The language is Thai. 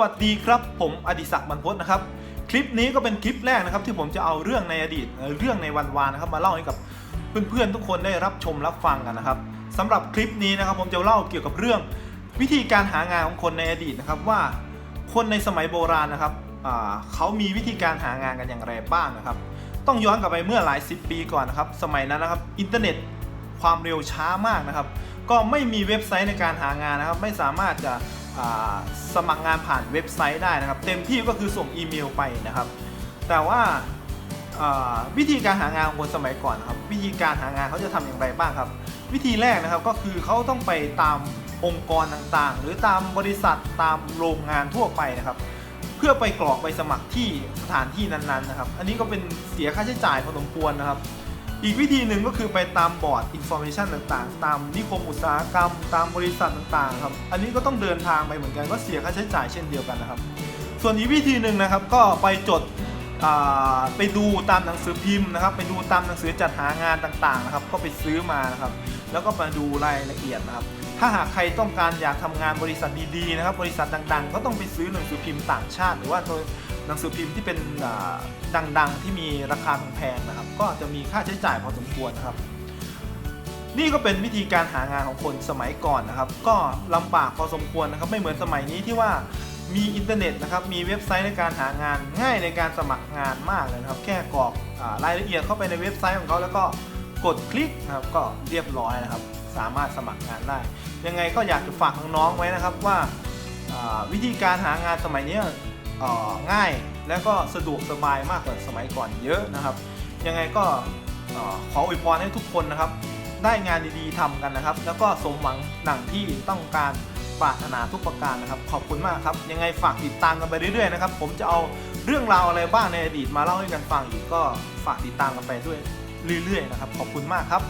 วัสดีครับ ผมอดิศักดิ์บรรพตนะครับ คลิปนี้ก็เป็นคลิปแรกนะครับ ที่ผมจะเอาเรื่องในอดีตเรื่องในวันวานนะครับ มาเล่าให้กับเพื่อนๆทุกคนได้รับชมรับฟังกันนะครับสำหรับคลิปนี้นะครับ ผมจะเล่าเกี่ยวกับเรื่อง วิธีการหางานของคนในอดีตนะครับว่าคนในสมัยโบราณนะครับเขามีวิธีการหางานกันอย่างไรบ้างนะครับ ต้องย้อนกลับไปเมื่อหลายสิบปีก่อนนะครับ สมัยนั้นนะครับอินเทอร์เน็ตความเร็วช้ามากนะครับ ก็ไม่มีเว็บไซต์ในการหางานนะครับ ไม่สามารถจะ สมัครงานผ่านเว็บไซต์ได้นะครับ เต็มที่ก็คือส่งอีเมลไปนะครับ แต่ว่าวิธีการหางานของคนสมัยก่อนนครับ วิธีการหางานเขาจะทำอย่างไรบ้างครับ วิธีแรกนะครับก็คือเขาต้องไปตามองค์กรต่างๆ หรือตามบริษัทตามโรงงานทั่วไปนะครับ เพื่อไปกรอกใบสมัครที่สถานที่นั้นๆนะครับ อันนี้ก็เป็นเสียค่าใช้จ่ายพอสมควรนะครับ อีกวิธีหนึ่งก็คือไปตามบอร์ดอินโฟเมชันต่างๆ ตามนิคมอุตสาหกรรม ตามบริษัทต่างๆครับ อันนี้ก็ต้องเดินทางไปเหมือนกันก็เสียค่าใช้จ่ายเช่นเดียวกันนะครับ ส่วนอีกวิธีหนึ่งนะครับก็ไปจดไปดูตามหนังสือพิมพ์นะครับ ไปดูตามหนังสือจัดหางานต่างๆนะครับ ก็ไปซื้อมานะครับ แล้วก็มาดูรายละเอียดนะครับ ถ้าหากใครต้องการอยากทำงานบริษัทดีๆนะครับ บริษัทดังๆ ก็ต้องไปซื้อหนังสือพิมพ์ต่างชาติ หรือว่า หนังสือพิมพ์ที่เป็นดังๆที่มีราคาแพงๆนะครับ ก็จะมีค่าใช้จ่ายพอสมควรนะครับ นี่ก็เป็นวิธีการหางานของคนสมัยก่อนนะครับ ก็ลำบากพอสมควรนะครับ ไม่เหมือนสมัยนี้ที่ว่ามีอินเทอร์เน็ตนะครับ มีเว็บไซต์ในการหางานง่ายในการสมัครงานมากเลยนะครับ แค่กรอกรายละเอียดเข้าไปในเว็บไซต์ของเขาแล้วก็กดคลิกนะครับก็เรียบร้อยนะครับ สามารถสมัครงานได้ ยังไงก็อยากจะฝากน้องๆไว้นะครับว่าวิธีการหางานสมัยนี้ ง่ายและก็สะดวกสบายมากกว่าสมัยก่อนเยอะนะครับ ยังไงก็ขออวยพรให้ทุกคนนะครับ ได้งานดีๆทำกันนะครับ แล้วก็สมหวังดังที่ต้องการปรารถนาทุกประการนะครับ ขอบคุณมากครับ ยังไงฝากติดตามกันไปเรื่อยๆนะครับ ผมจะเอาเรื่องราวอะไรบ้างในอดีตมาเล่าให้กันฟังอีกก็ฝากติดตามกันไปด้วยเรื่อยๆนะครับ ขอบคุณมากครับ